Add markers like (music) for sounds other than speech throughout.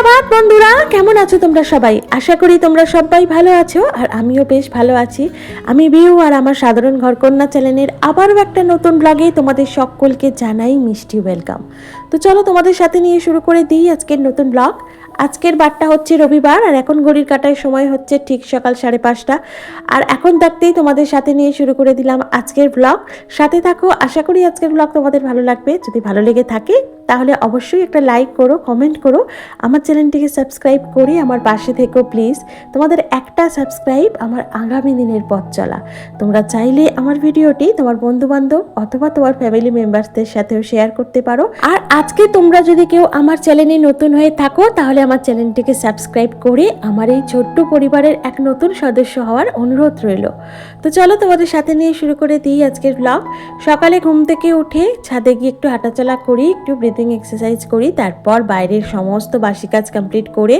সুপ্রভাত বন্ধুরা। কেমন আছো তোমরা সবাই? আশা করি তোমরা সবাই ভালো আছো আর আমিও বেশ ভালো আছি। আমি বিউ আর আমার সাধারণ ঘরকন্যা চ্যানেলের আবারও একটা নতুন ব্লগে তোমাদের সকলকে জানাই মিষ্টি ওয়েলকাম। তো চলো তোমাদের সাথে নিয়ে শুরু করে দিই আজকের নতুন ব্লগ। আজকের বারটা হচ্ছে রবিবার আর এখন ঘড়ির কাটায় সময় হচ্ছে ঠিক সকাল সাড়ে পাঁচটা। আর এখন থাকতেই তোমাদের সাথে নিয়ে শুরু করে দিলাম আজকের ব্লগ। সাথে থাকো, আশা করি আজকের ব্লগ তোমাদের ভালো লাগবে। যদি ভালো লেগে থাকে তাহলে অবশ্যই একটা লাইক করো কমেন্ট করো। আমার চ্যানেলটিকে সাবস্ক্রাইব করে আমার পাশে থেকো প্লিজ তোমাদের একটা সাবস্ক্রাইব আমার আগামী দিনের পথ চলা। তোমরা চাইলে আমার ভিডিওটি তোমার বন্ধু বান্ধব অথবা তোমার ফ্যামিলি মেম্বারসদের সাথেও শেয়ার করতে পারো। আর আজকে তোমরা যদি কেউ আমার চ্যানেলে নতুন হয়ে থাকো, তাহলে আমার চ্যানেলটিকে সাবস্ক্রাইব করে আমার এই ছোট্ট পরিবারের এক নতুন সদস্য হওয়ার অনুরোধ রইল। তো চলো তোমাদের সাথে নিয়ে শুরু করে দিই আজকের ব্লগ সকালে ঘুম থেকে উঠে ছাদে গিয়ে একটু হাঁটাচলা করি, একটু ব্রিদিং এক্সারসাইজ করি, তারপর বাইরের সমস্ত বাসি কাজ কমপ্লিট করে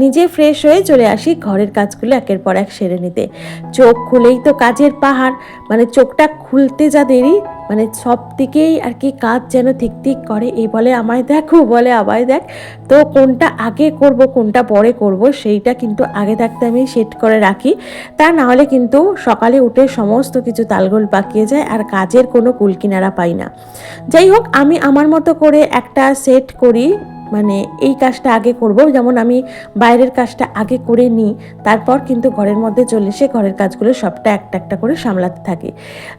নিজে ফ্রেশ হয়ে চলে আসি ঘরের কাজগুলো একের পর এক সেরে নিতে। চোখ খুলেই তো কাজের পাহাড় মানে চোখটা খুলতে যা দেরি মানে সব দিকেই আর কি কাজ যেন ঠিক ঠিক করে। এই বলে আমায় দেখ বলে আমায় দেখ। তো কোনটা আগে করব, কোনটা পরে করব, সেইটা কিন্তু আগে থাকতে আমি সেট করে রাখি। তা না হলে কিন্তু সকালে উঠে সমস্ত কিছু তালগোল পাকিয়ে যায় আর কাজের কোনো কুলকিনারা পাই না। যাই হোক, আমি আমার মতো করে একটা সেট করি। মানে এই কাজটা আগে করব। যেমন আমি বাইরের কাজটা আগে করে নিই, তারপর কিন্তু ঘরের মধ্যে চলে এসে ঘরের কাজগুলো সবটা একটা একটা করে সামলাতে থাকি।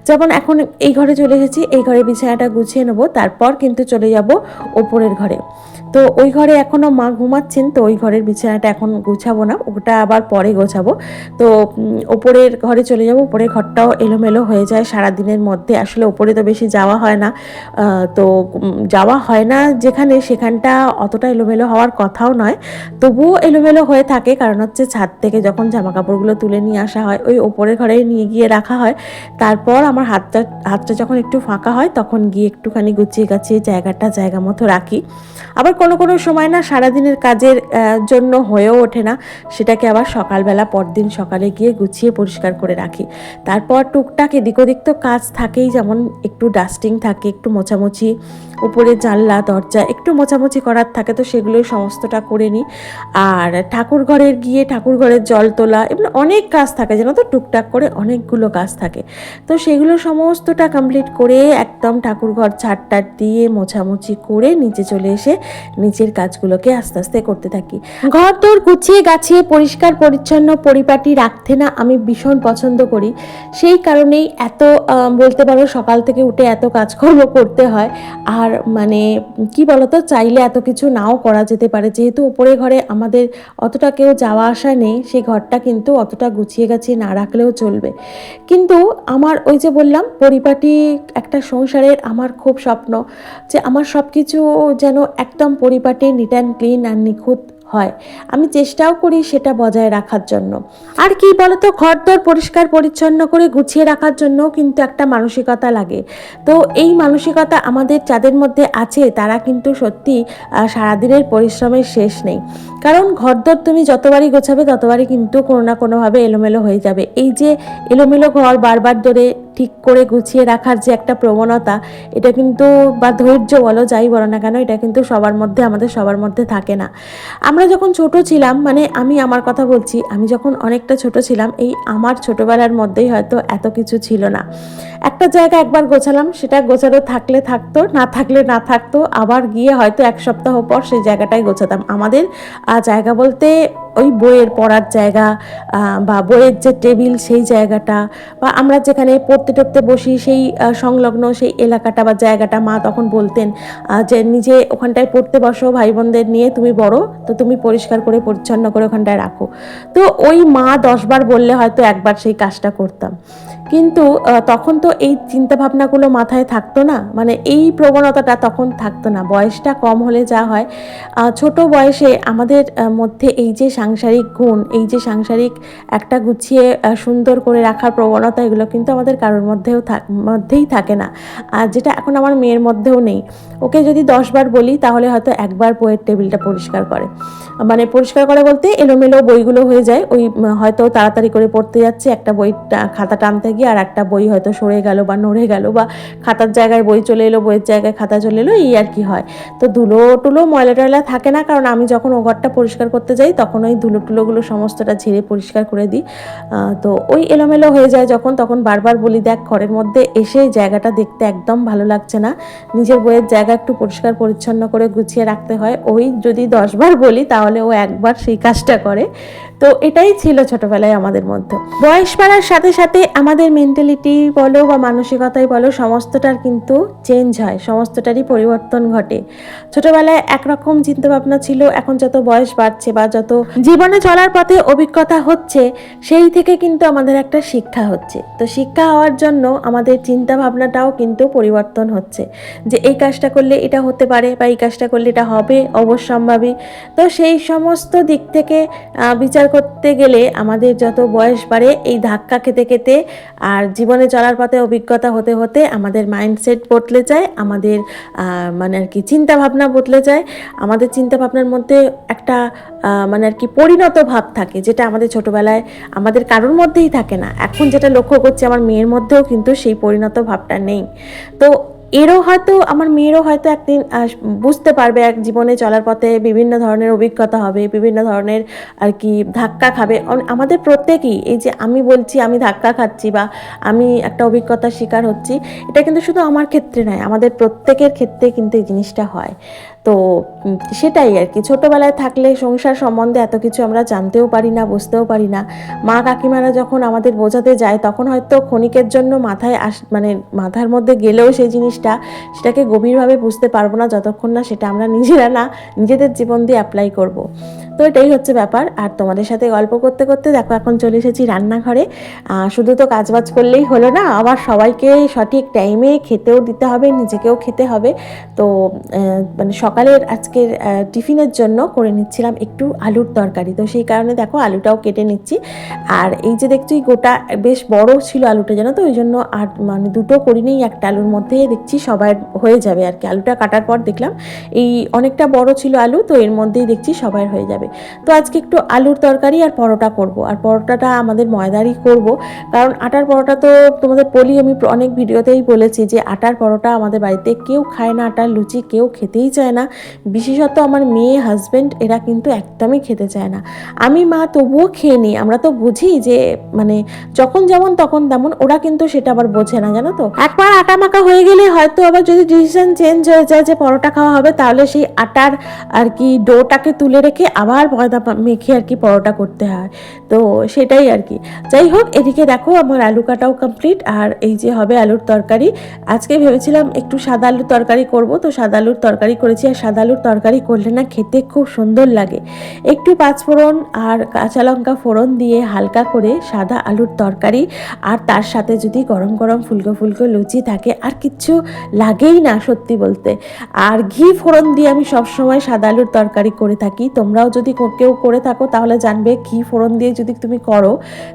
যেমন এখন এই ঘরে চলে এসেছি, এই ঘরে বিছানাটা গুছিয়ে নেব, তারপর কিন্তু চলে যাব ওপরের ঘরে। তো ওই ঘরে এখনও মা ঘুমাচ্ছেন, তো ওই ঘরের বিছানাটা এখন গুছাবো না, ওটা আবার পরে গোছাবো। তো ওপরের ঘরে চলে যাব, ওপরের ঘরটাও এলোমেলো হয়ে যায় সারা দিনের মধ্যে, আসলে ওপরে তো বেশি যাওয়া হয় না। তো যাওয়া হয় না যেখানে, সেখানটা অতটা এলোমেলো হওয়ার কথাও নয়। তবুও এলোমেলো হয়ে থাকে, কারণ হচ্ছে ছাদ থেকে যখন জামা কাপড়গুলো তুলে নিয়ে আসা হয়, ওই ওপরের ঘরে নিয়ে গিয়ে রাখা হয়। তারপর আমার হাতটা হাতটা যখন একটু ফাঁকা হয়, তখন গিয়ে একটুখানি গুছিয়ে গাছিয়ে জায়গাটা জায়গা মতো রাখি। আবার কোনো কোনো সময় না সারাদিনের কাজের জন্য হয়েও ওঠে না। সেটাকে আবার সকালবেলা পরদিন সকালে গিয়ে গুছিয়ে পরিষ্কার করে রাখি। তারপর টুকটাক এদিক ওদিক তো কাজ থাকেই, যেমন একটু ডাস্টিং থাকে, একটু মোছামুছি, উপরে জানলা, দরজা, একটু মোছামুছি করার থাকে তো সেগুলোই সমস্তটা করে নিই। আর ঠাকুর ঘরের গিয়ে ঠাকুর ঘরের জল তোলা এগুলো অনেক কাজ থাকে, জানো তো, টুকটাক করে অনেকগুলো কাজ থাকে। তো সেগুলো সমস্তটা কমপ্লিট করে একদম ঠাকুর ঘর ছাড়টার দিয়ে মোছামুছি করে নিচে চলে এসে নিচের কাজগুলোকে আস্তে আস্তে করতে থাকি। ঘর তোর গুছিয়ে গাছিয়ে পরিষ্কার পরিচ্ছন্ন পরিপাটি রাখতে না আমি ভীষণ পছন্দ করি। সেই কারণেই এত বলতে পারো সকাল থেকে উঠে এত কাজকর্ম করতে হয়। আর মানে কি বলতো, চাইলে এত কিছু নাও করা যেতে পারে। যেহেতু উপরে ঘরে আমাদের অতটা কেউ যাওয়া আসা নেই সেই ঘরটা কিন্তু অতটা গুছিয়ে গাছিয়ে না রাখলেও চলবে। কিন্তু আমার ওই যে বললাম, পরিপাটি একটা সংসারের আমার খুব স্বপ্ন। যে আমার সব কিছু যেন একদম পরিপাটি নিট অ্যান্ড ক্লিন আর নিখুঁত হয়। আমি চেষ্টাও করি সেটা বজায় রাখার জন্য। আর কি বলতো, ঘরদোর পরিষ্কার পরিচ্ছন্ন করে গুছিয়ে রাখার জন্য কিন্তু একটা মানসিকতা লাগে। তো এই মানসিকতা আমাদের যাদের মধ্যে আছে, তারা কিন্তু সত্যি সারাদিনের পরিশ্রমের শেষ নেই। কারণ ঘরদোর তুমি যতবারই গোছাবে, ততবারই কিন্তু কোনো না কোনোভাবে এলোমেলো হয়ে যাবে। এই যে এলোমেলো ঘর বারবার ধরে ঠিক করে গুছিয়ে রাখার যে একটা প্রবণতা, এটা কিন্তু, বা ধৈর্য বলো যাই বলো না কেন, এটা কিন্তু সবার মধ্যে, আমাদের সবার মধ্যে থাকে না। আমরা যখন ছোট ছিলাম মানে আমি আমার কথা বলছি, আমি যখন অনেকটা ছোট ছিলাম, এই আমার ছোটবেলার মধ্যেই হয়তো এত কিছু ছিল না। একটা জায়গা একবার গোছালাম, সেটা গোছানো থাকলে থাকতো, না থাকলে না থাকতো, আবার গিয়ে হয়তো এক সপ্তাহ পর সেই জায়গাটাই গোছাতাম। আমাদের জায়গা বলতে ওই বইয়ের পড়ার জায়গা বা বইয়ের যে টেবিল সেই জায়গাটা, বা আমরা যেখানে পড়তে টড়তে বসি সেই সংলগ্ন সেই এলাকাটা বা জায়গাটা মা তখন বলতেন যে নিজে ওখানটায় পড়তে বসো ভাই বোনদের নিয়ে তুমি বড়, তো তুমি পরিষ্কার করে, পরিচ্ছন্ন করে ওখানটায় রাখো। তো ওই মা দশবার বললে হয়তো একবার সেই কাজটা করতাম। কিন্তু তখন তো এই চিন্তাভাবনাগুলো মাথায় থাকতো না। মানে এই প্রবণতাটা তখন থাকতো না। বয়সটা কম হলে যা হয়। ছোট বয়সে আমাদের মধ্যে এই যে সাংসারিক গুণ, এই যে সাংসারিক একটা গুছিয়ে সুন্দর করে রাখার প্রবণতা, এগুলো কিন্তু আমাদের কারোর মধ্যেও মধ্যেই থাকে না। আর যেটা এখন আমার মেয়ের মধ্যেও নেই। ওকে যদি দশবার বলি, তাহলে হয়তো একবার বইয়ের টেবিলটা পরিষ্কার করে। মানে পরিষ্কার করে বলতে এলোমেলো বইগুলো হয়ে যায়। ওই হয়তো তাড়াতাড়ি করে পড়তে যাচ্ছে, একটা বই খাতা টানতে গিয়ে আর একটা বই হয়তো সরে গেল বা নড়ে গেল বা খাতার জায়গায় বই চলে এলো, বইয়ের জায়গায় খাতা চলে এলো, এই আর কি হয়। তো ধুলো টুলো, ময়লা টয়লা থাকে না, কারণ আমি যখন ও ঘরটা পরিষ্কার করতে যাই তখন ওই ধুলো টুলোগুলো সমস্তটা ঝেড়ে পরিষ্কার করে দিই। তো ওই এলোমেলো হয়ে যায় যখন, তখন বারবার বলি, দেখ, ঘরের মধ্যে এসে জায়গাটা দেখতে একদম ভালো লাগছে না। নিজের বইয়ের জায়গা একটু পরিষ্কার, পরিচ্ছন্ন করে গুছিয়ে রাখতে হয়। ওই যদি দশবার বলি, তাহলে ও একবার সেই কাজটা করে। তো এটাই ছিল ছোটবেলায় আমাদের মধ্যে। বয়স বাড়ার সাথে সাথে আমাদের মেন্টালিটি বলো বা মানসিকতাই বলো, সমস্তটার কিন্তু চেঞ্জ হয়, সমস্তটারই পরিবর্তন ঘটে। ছোটবেলায় একরকম চিন্তাভাবনা ছিল, এখন যত বয়স বাড়ছে বা যত জীবনে চলার পথে অভিজ্ঞতা হচ্ছে, সেই থেকে কিন্তু আমাদের একটা শিক্ষা হচ্ছে। তো শিক্ষা হওয়ার জন্য আমাদের চিন্তা ভাবনাটাও কিন্তু পরিবর্তন হচ্ছে, যে এই কাজটা করলে এটা হতে পারে বা এই কাজটা করলে এটা হবে, অবশ্যম্ভাবী। তো সেই সমস্ত দিক থেকে বিচার করতে গেলে আমাদের যত বয়স বাড়ে, এই ধাক্কা খেতে খেতে আর জীবনে চলার পথে অভিজ্ঞতা হতে হতে আমাদের মাইন্ডসেট বদলে যায়, আমাদের মানে আর কি চিন্তাভাবনা বদলে যায়। আমাদের চিন্তাভাবনার মধ্যে একটা মানে আর কি পরিণত ভাব থাকে, যেটা আমাদের ছোটোবেলায় আমাদের কারোর মধ্যেই থাকে না। এখন যেটা লক্ষ্য করছি, আমার মেয়ের মধ্যেও কিন্তু সেই পরিণত ভাবটা নেই। তো এরও হয়তো, আমার মেয়েরও হয়তো একদিন বুঝতে পারবে এক জীবনে চলার পথে বিভিন্ন ধরনের অভিজ্ঞতা হবে, বিভিন্ন ধরনের আর কি ধাক্কা খাবে। আমাদের প্রত্যেকেই, এই যে আমি বলছি, আমি ধাক্কা খাচ্ছি বা আমি একটা অভিজ্ঞতার শিকার হচ্ছি, এটা কিন্তু শুধু আমার ক্ষেত্রে নয়, আমাদের প্রত্যেকের ক্ষেত্রে কিন্তু এই জিনিসটা হয়। তো সেটাই আর কি। ছোটোবেলায় থাকলে সংসার সম্বন্ধে এত কিছু আমরা জানতেও পারি না, বুঝতেও পারি না। মা কাকিমারা যখন আমাদের বোঝাতে যায়, তখন হয়তো ক্ষণিকের জন্য মাথায় আস মানে মাথার মধ্যে গেলেও সেই জিনিসটা, সেটাকে গভীরভাবে বুঝতে পারব না যতক্ষণ না সেটা আমরা নিজেরা না, নিজেদের জীবন দিয়ে অ্যাপ্লাই করব। তো এটাই হচ্ছে ব্যাপার। আর তোমাদের সাথে গল্প করতে করতে দেখো, এখন চলে এসেছি রান্নাঘরে। শুধু তো কাজবাজ করলেই হলো না, আবার সবাইকে সঠিক টাইমে খেতেও দিতে হবে, নিজেকেও খেতে হবে। তো মানে সকালের আজকের টিফিনের জন্য করে নিচ্ছিলাম একটু আলুর তরকারি। তো সেই কারণে দেখো আলুটাও কেটে নিচ্ছি। আর এই যে দেখছি গোটা বেশ বড় ছিল আলুটা, জানো তো? ওই জন্য আর মানে দুটো করিনি, একটা আলুর মধ্যে দেখছি সবার হয়ে যাবে আর কি। আলুটা কাটার পর দেখলাম এই অনেকটা বড় ছিল আলু, তো এর মধ্যেই দেখছি সবার হয়ে যাবে। তো আজকে একটু আলুর তরকারি আর পরোটা করব। আর পরোটাটা আমাদের ময়দারই করব। কারণ আটার পরোটা তো তোমাদের বলি, আমি অনেক ভিডিওতেই বলেছি যে আটার পরোটা আমাদের বাড়িতে কেউ খায় না, আটার লুচি কেউ খেতেই চায় না। বিশেষত আমার মেয়ে হাজব্যান্ড এরা কিন্তু একদমই খেতে চায় না। আমি, মা তবুও খেয়ে নিই। আমরা তো বুঝি যে মানে যখন যেমন তখন তেমন, ওরা কিন্তু সেটা আবার বোঝে না, জানো তো? একবার আটা মাখা হয়ে গেলে হয়তো আবার যদি ডিসিশন চেঞ্জ হয়ে যায় যে পরোটা খাওয়া হবে, তাহলে সেই আটার আর কি ডোটাকে তুলে রেখে আবার ময়দা মেখে আর কি পরোটা করতে হয়। তো সেটাই আর কি। যাই হোক, এদিকে দেখো আমার আলু কাটাও কমপ্লিট আর এই যে হবে আলুর তরকারি। আজকে ভেবেছিলাম একটু সাদা আলুর তরকারি করব, তো সাদা আলুর তরকারি করেছি সাদা আলুর তরকারি করলে না খেতে খুব সুন্দর লাগে। একটু পাঁচফোড়ন আর কাঁচা লঙ্কা ফোড়ন দিয়ে হালকা করে সাদা আলুর তরকারি আর তার সাথে যদি গরম গরম ফুলকো ফুলকো লুচি থাকে, আর কিচ্ছু লাগেই না সত্যি বলতে। আর ঘি ফোড়ন দিয়ে আমি সবসময় সাদা আলুর তরকারি করে থাকি। তোমরাও যদি কেউ করে থাকো তাহলে জানবে ঘি ফোড়ন দিয়ে যদি তুমি করো,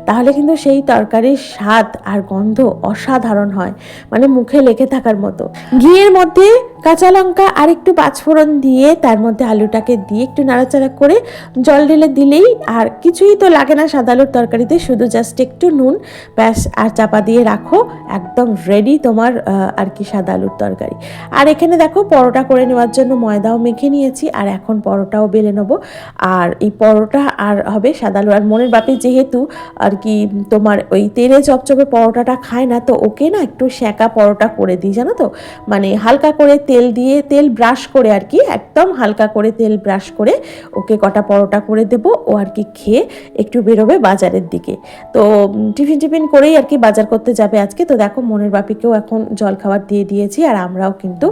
তাহলে কিন্তু সেই তরকারির স্বাদ আর গন্ধ অসাধারণ হয়। মানে মুখে লেগে থাকার মতো। ঘিয়ের মধ্যে কাঁচা লঙ্কা আর একটু পাঁচফোড়ন দিয়ে তার মধ্যে আলুটাকে দিয়ে একটু নাড়াচাড়া করে জল ঢেলে দিলেই আর কিছুই তো লাগে না সাদা আলুর তরকারিতে, শুধু জাস্ট একটু নুন, ব্যাস, আর চাপা দিয়ে রাখো, একদম রেডি তোমার আর কি সাদা আলুর তরকারি। আর এখানে দেখো পরোটা করে নেওয়ার জন্য ময়দাও মেখে নিয়েছি, আর এখন পরোটাও বেলে নেব। আর এই পরোটা আর হবে সাদা আলু, আর মনের বাপে যেহেতু আর কি তোমার ওই তেলে চপচপে পরোটাটা খায় না, তো ওকে না একটু সেঁকা পরোটা করে দিই, জানো তো? মানে হালকা করে তেল দিয়ে তেল ব্রাশ করে আর কি, একদম হালকা করে তেল ব্রাশ করে ওকে কটা পরোটা করে দেব, ও আর কি খেয়ে একটু বেরোবে বাজারের দিকে। তো টিফিন টিফিন করেই আর কি বাজার করতে যাবে আজকে। তো দেখো, মনের বাপিকেও এখন জলখাবার দিয়ে দিয়েছি আর আমরাও কিন্তু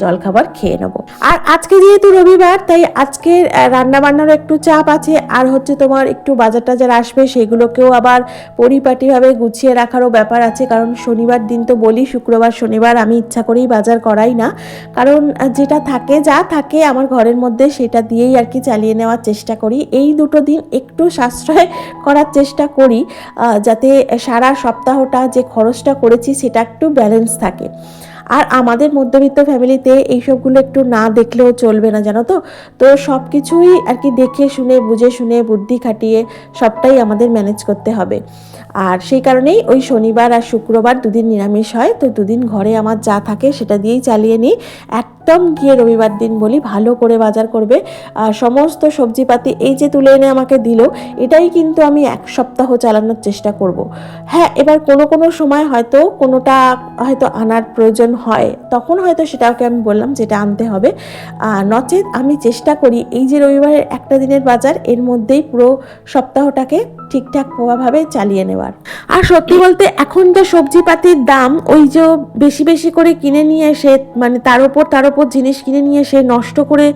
জলখাবার খেয়ে নেব। আর আজকে যেহেতু রবিবার, তাই আজকে রান্না বান্নারও একটু চাপ আছে। আর হচ্ছে তোমার একটু বাজার টাজার আসবে, সেগুলোকেও আবার পরিপাটিভাবে গুছিয়ে রাখারও ব্যাপার আছে। কারণ শনিবার দিন তো বলি, শুক্রবার, শনিবার আমি ইচ্ছা করেই বাজার করাই না। কারণ যেটা থাকে, যা থাকে আমার ঘরের মধ্যে সেটা দিয়েই আর কি চালিয়ে নেওয়ার চেষ্টা করি। এই দুটো দিন একটু সাশ্রয় (laughs) করার চেষ্টা করি যাতে সারা সপ্তাহটা যে খরচটা করেছি সেটা একটু ব্যালেন্স থাকে। আর আমাদের মধ্যবিত্ত ফ্যামিলিতে এইসবগুলো একটু না দেখলেও চলবে না, জানো তো? তো সব কিছুই আর কি দেখে শুনে, বুঝে শুনে, বুদ্ধি খাটিয়ে সবটাই আমাদের ম্যানেজ করতে হবে। আর সেই কারণেই ওই শনিবার আর শুক্রবার দুদিন নিরামিষ হয়, তো দুদিন ঘরে আমার যা থাকে সেটা দিয়েই চালিয়ে নিই। একদম গিয়ে রবিবার দিন বলি, ভালো করে বাজার করবে। আর সমস্ত সবজিপাতি এই যে তুলে এনে আমাকে দিল, এটাই কিন্তু আমি এক সপ্তাহ চালানোর চেষ্টা করব। হ্যাঁ এবার কোনো কোনো সময় হয়তো কোনোটা হয়তো আনার প্রয়োজন হয়, তখন হয়তো সেটাকে আমি বললাম যেটা আনতে হবে। নচেত আমি চেষ্টা করি এই যে রবিবারের একটা দিনের বাজার, এর মধ্যেই পুরো সপ্তাহটাকে ঠিকঠাক ভাবে চালিয়ে নেওয়ার। আর সত্যি বলতে এখন তো সবজিপাতির দাম ওই যে বেশি বেশি করে কিনে নিয়ে এসে মানে তার উপর তার উপর জিনিস কিনে নিয়ে এসে নষ্ট করে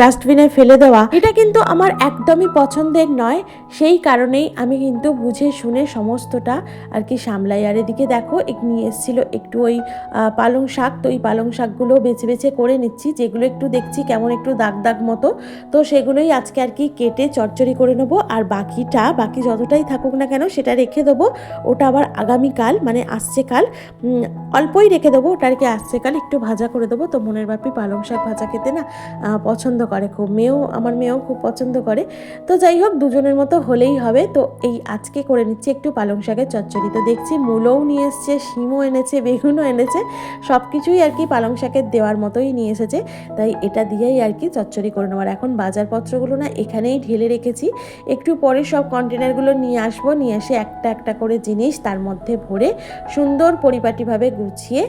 ডাস্টবিনে ফেলে দেওয়া, এটা কিন্তু আমার একদমই পছন্দের নয়। সেই কারণেই আমি কিন্তু বুঝে শুনে সমস্তটা আর কি সামলাই। আর এদিকে দেখো নিয়ে এসেছিল একটু ওই পালং শাক। তো ওই পালং শাকগুলো বেছে বেছে করে নিচ্ছি। যেগুলো একটু দেখছি কেমন একটু দাগ দাগ মতো। তো সেগুলোই আজকে আর কি কেটে চচ্চড়ি করে নেব। আর বাকিটা, বাকি যতটাই থাকুক না কেন, সেটা রেখে দেবো। ওটা আবার আগামীকাল মানে আসছে কাল অল্পই রেখে দেবো। ওটা আর কি আসছে কাল, একটু ভাজা করে দেবো। তো মনের বাপি পালং শাক ভাজা খেতে না পছন্দ করে খুব। মেয়েও, আমার মেয়েও খুব পছন্দ করে। তো যাই হোক, দুজনের মতো হলেই হবে। তো এই আজকে করে নিচ্ছি একটু পালং শাকের চচ্চড়ি। তো দেখছি মূলও নিয়ে এসছে, শিমও এনেছে, বেগুনও এনেছে। সব কিছুই আর কি পালং শাকের দেওয়ার মতোই নিয়ে এসেছে। তাই এটা দিয়েই আর কি চচ্চড়ি করে নেওয়ার এখন বাজারপত্রগুলো না এখানেই ঢেলে রেখেছি। একটু পরে সব কন্টেনারগুলো নিয়ে আসব। নিয়ে এসে একটা একটা করে জিনিস তার মধ্যে ভরে সুন্দর পরিপাটিভাবে গুছিয়ে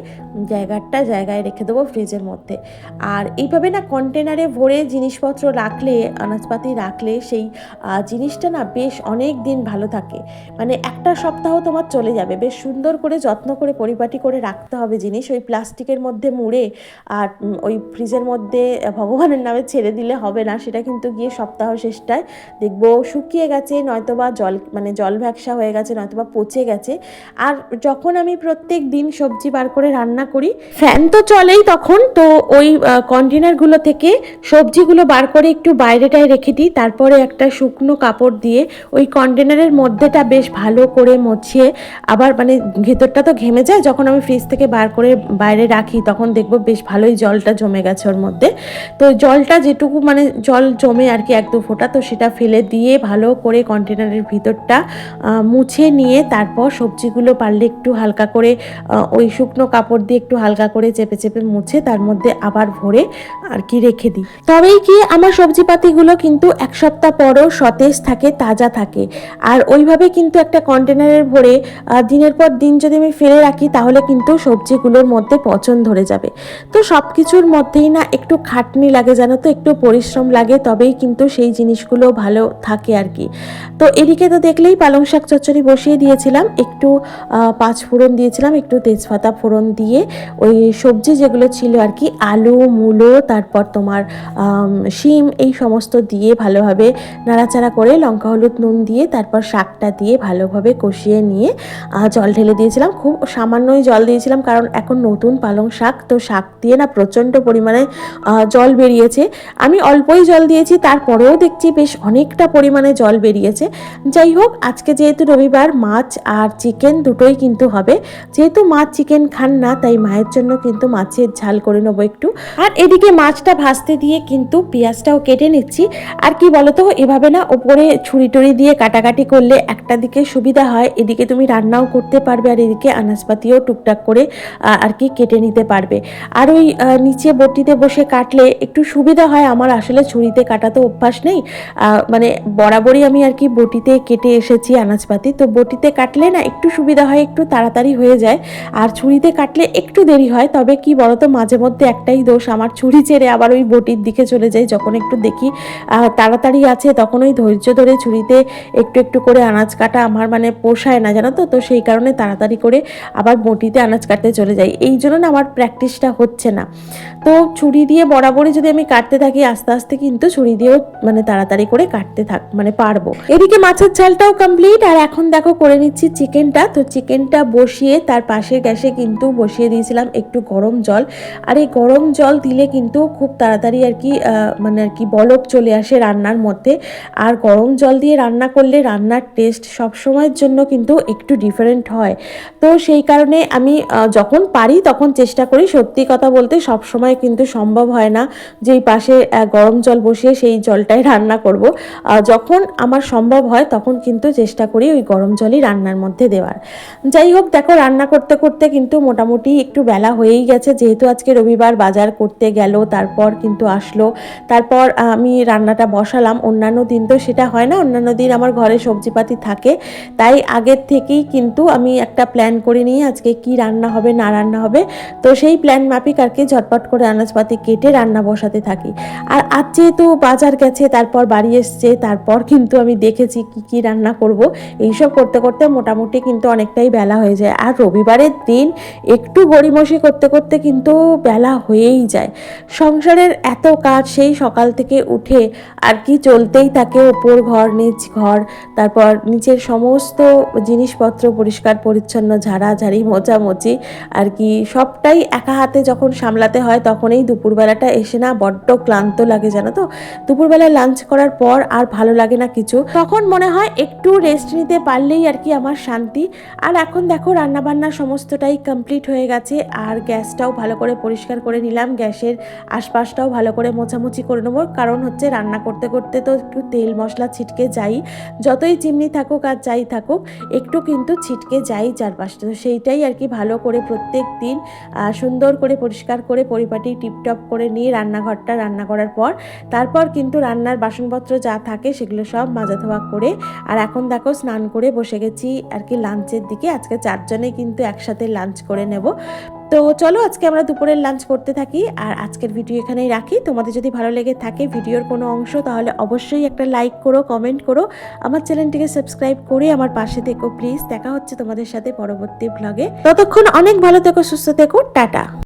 জায়গাটা জায়গায় রেখে দেবো ফ্রিজের মধ্যে। আর এইভাবে না কন্টেনারে ভরে জিনিসপত্র রাখলে, আনাজপাতি রাখলে সেই জিনিসটা না বেশ অনেক দিন ভালো থাকে। মানে একটা সপ্তাহ তোমার চলে যাবে। বেশ সুন্দর করে যত্ন করে পরিপাটি করে রাখতে হবে জিনিস। ওই প্লাস্টিকের মধ্যে মুড়ে আর ওই ফ্রিজের মধ্যে ভগবানের নামে ছেড়ে দিলে হবে না। সেটা কিন্তু গিয়ে সপ্তাহ শেষটায় দেখব শুকিয়ে গেছে, নয়তোবা জল মানে জল ভ্যাকসা হয়ে গেছে, নয়তোবা পচে গেছে। আর যখন আমি প্রত্যেক দিন সবজি বার করে রান্না করি, ফ্যান তো চলেই তখন, তো ওই কন্টেনারগুলো থেকে সবজিগুলো বার করে একটু বাইরেটায় রেখে দিই। তারপরে একটা শুকনো কাপড় দিয়ে ওই কন্টেনারের মধ্যেটা বেশ ভালো করে মুছিয়ে আবার মানে ভেতরটা তো ঘেমে যায়, যখন আমি ফ্রিজ থেকে বার করে বাইরে রাখি তখন দেখব বেশ ভালোই জলটা জমে গেছে ওর মধ্যে। তো জলটা যেটুকু মানে জল জমে আর কি এক দু ফোঁটা, তো সেটা ফেলে দিয়ে ভালো করে কন্টেনারের ভিতরটা মুছে নিয়ে তারপর সবজিগুলো পারলে একটু হালকা করে ওই শুকনো কাপড় দিয়ে একটু হালকা করে চেপে চেপে মুছে তার মধ্যে আবার ভরে আর কি রেখে দিই। তবেই কি আমার সবজিপাতিগুলো কিন্তু এক সপ্তাহ পরও সতেজ থাকে, তাজা থাকে। আর ওইভাবে কিন্তু একটা কন্টেনারের ভরে দিনের পর দিন যদি আমি ফেলে রাখি, তাহলে কিন্তু সবজিগুলোর মধ্যে পচন ধরে যাবে। তো সব কিছুর মধ্যেই না একটু খাটনি লাগে জানো তো, একটু পরিশ্রম লাগে, তবেই কিন্তু সেই জিনিসগুলো ভালো থাকে আর কি। তো এদিকে তো দেখলেই পালং শাক চচ্চড়ি বসিয়ে দিয়েছিলাম, একটু পাঁচ ফোড়ন দিয়েছিলাম, একটু তেজপাতা ফোড়ন দিয়ে ওই সবজি যেগুলো ছিল আর কি আলু, মূলো, তারপর তোমার শিম এই সমস্ত দিয়ে ভালোভাবে নাড়াচাড়া করে লঙ্কা, হলুদ, নুন দিয়ে তারপর শাকটা দিয়ে ভালোভাবে কষিয়ে নিয়ে জল ঢেলে দিয়েছিলাম। খুব সামান্যই জল দিয়েছিলাম কারণ এখন নতুন পালং শাক। তো শাক দিয়ে না প্রচণ্ড পরিমাণে জল বেরিয়েছে। আমি অল্পই জল দিয়েছি, তারপরেও দেখছি বেশ অনেকটা পরিমাণে জল বেরিয়েছে। যাই হোক, আজকে যেহেতু রবিবার, মাছ আর চিকেন দুটোই কিন্তু হবে। যেহেতু মাছ চিকেন খান না, তাই মায়ের জন্য কিন্তু মাছের ঝাল করে নেব একটু। আর এদিকে মাছটা ভাজতে দিয়ে কিন্তু পেঁয়াজটাও কেটে নিচ্ছি। আর কি বলতো, এভাবে না ওপরে ছুরি টুরি দিয়ে কাটাকাটি করলে একটা দিকে সুবিধা হয়, এদিকে তুমি রান্নাও করতে পারবে আর এদিকে আনাজপাতিও টুকটাক করে আর কি কেটে নিতে পারবে। আর ওই নিচে বটিতে বসে কাটলে একটু সুবিধা হয়, আমার আসলে ছুরিতে কাটা তো অভ্যাস নেই। মানে বরাবরই আমি আর কি বটিতে কেটে এসেছি আনাজপাতি, তো বটিতে কাটলে না একটু সুবিধা হয়, একটু তাড়াতাড়ি হয়ে যায়। আর ছুরিতে কাটলে একটু দেরি হয়, তবে কি বলতো, মাঝে মধ্যে একটাই দোষ, আমার ছুরি চেড়ে আবার ওই বটির দিকে চলে যাই, যখন একটু দেখি তাড়াতাড়ি আছে, তখন ওই ধৈর্য ধরে ছুরিতে একটু একটু করে আনাজ কাটা আমার মানে পোষায় না, জানো তো? তো সেই কারণে তাড়াতাড়ি করে আবার বটিতে আনাজ কাটতে চলে যাই। এই জন্য না আমার প্র্যাকটিসটা হচ্ছে না। তো ছুরি দিয়ে বরাবরই যদি আমি কাটতে থাকি, আস্তে আস্তে কিন্তু ছুরি দিয়েও মানে তাড়াতাড়ি করে কাটতে থাক মানে পারব। এদিকে মাছের ঝালটাও কমপ্লিট আর এখন দেখো করে নিচ্ছি চিকেনটা তো চিকেনটা বসিয়ে তার পাশের গ্যাসে কিন্তু বসিয়ে দিয়েছিলাম একটু গরম জল। আর এই গরম জল দিলে কিন্তু খুব তাড়াতাড়ি আর কি মানে আর কি বলক চলে আসে রান্নার মধ্যে। আর গরম জল দিয়ে রান্না করলে রান্নার টেস্ট সবসময়ের জন্য কিন্তু একটু ডিফারেন্ট হয়। তো সেই কারণে আমি যখন পারি তখন চেষ্টা করি। সত্যি কথা বলতে সব সময় কিন্তু সম্ভব হয় না যে পাশে গরম জল বসিয়ে সেই জলটাই রান্না করব। যখন আমার সম্ভব হয় তখন কিন্তু চেষ্টা করি ওই গরম জলই রান্নার মধ্যে দেওয়ার। যাই হোক, দেখো রান্না করতে করতে কিন্তু মোটামুটি একটু বেলা হয়েই গেছে। যেহেতু আজকে রবিবার বাজার করতে গেল, তারপর কিন্তু আসলো। তারপর আমি রান্নাটা বসালাম। অন্যান্য দিন তো সেটা হয় না, অন্যান্য দিন আমার ঘরে সবজিপাতি থাকে। তাই আগের থেকেই কিন্তু আমি একটা প্ল্যান করে নিই আজকে কি রান্না হবে, না রান্না হবে। তো সেই প্ল্যান মাফিক আর কি ঝটপট করে আনাজপাতি কেটে রান্না বসাতে থাকি। আর আজ যেহেতু বাজার গেছে, তারপর বাড়ি এসছে, তারপর কিন্তু আমি দেখেছি কি কি রান্না করব। এইসব করতে করতে মোটামুটি কিন্তু অনেকটাই বেলা হয়ে যায়। আর রবিবারের দিন একটু গড়িমসি করতে করতে কিন্তু বেলা হয়েই যায়। সংসারের এত কাজ সেই সকাল থেকে উঠে আর কি চলতেই থাকে ওপর ঘর, নিচ ঘর, তারপর নিচের সমস্ত জিনিসপত্র পরিষ্কার, পরিচ্ছন্ন, ঝাড়াঝাড়ি মোচামুচি আর কি সবটাই একা হাতে যখন সামলাতে হয় তখন এই দুপুরবেলাটা এসে না বড্ড ক্লান্ত লাগে জানো তো? দুপুরবেলায় লাঞ্চ করার পর আর ভালো লাগে না কিছু। তখন মনে হয় একটু রেস্ট নিতে পারলেই আর কি আমার শান্তি। আর এখন দেখো রান্নাবান্না সমস্তটাই কমপ্লিট হয়ে গেছে আর গ্যাসটাও ভালো করে পরিষ্কার করে নিলাম, গ্যাসের আশপাশটাও ভালো করে মোছামুছি করে নেব। কারণ হচ্ছে রান্না করতে করতে তো একটু তেল মশলা ছিটকে যাই। যতই চিমনি থাকুক আর যাই থাকুক, একটু কিন্তু ছিটকে যাই চারপাশটা। তো সেইটাই আর কি ভালো করে প্রত্যেক দিন সুন্দর করে পরিষ্কার করে পরিপাটি টিপটপ করে নিয়ে রান্নাঘরটা রান্না করার পর, তারপর কিন্তু রান্নার বাসনপত্র যা থাকে সেগুলো সব মাজা ধোয়া করে, আর এখন দেখো স্নান করে বসে গেছি আর কি লাঞ্চের দিকে। আজকে চারজনে কিন্তু একসাথে লাঞ্চ করে নেব। তো চলো আজকে আমরা দুপুরের লাঞ্চ করতে থাকি, আর আজকের ভিডিও এখানেই রাখি। তোমাদের যদি ভালো লেগে থাকে ভিডিওর কোনো অংশ, তাহলে অবশ্যই একটা লাইক করো কমেন্ট করো। আমার চ্যানেলটিকে সাবস্ক্রাইব করে আমার পাশে থেকো প্লিজ দেখা হচ্ছে তোমাদের সাথে পরবর্তী ব্লগে ততক্ষণ অনেক ভালো থেকো, সুস্থ থেকো। টাটা।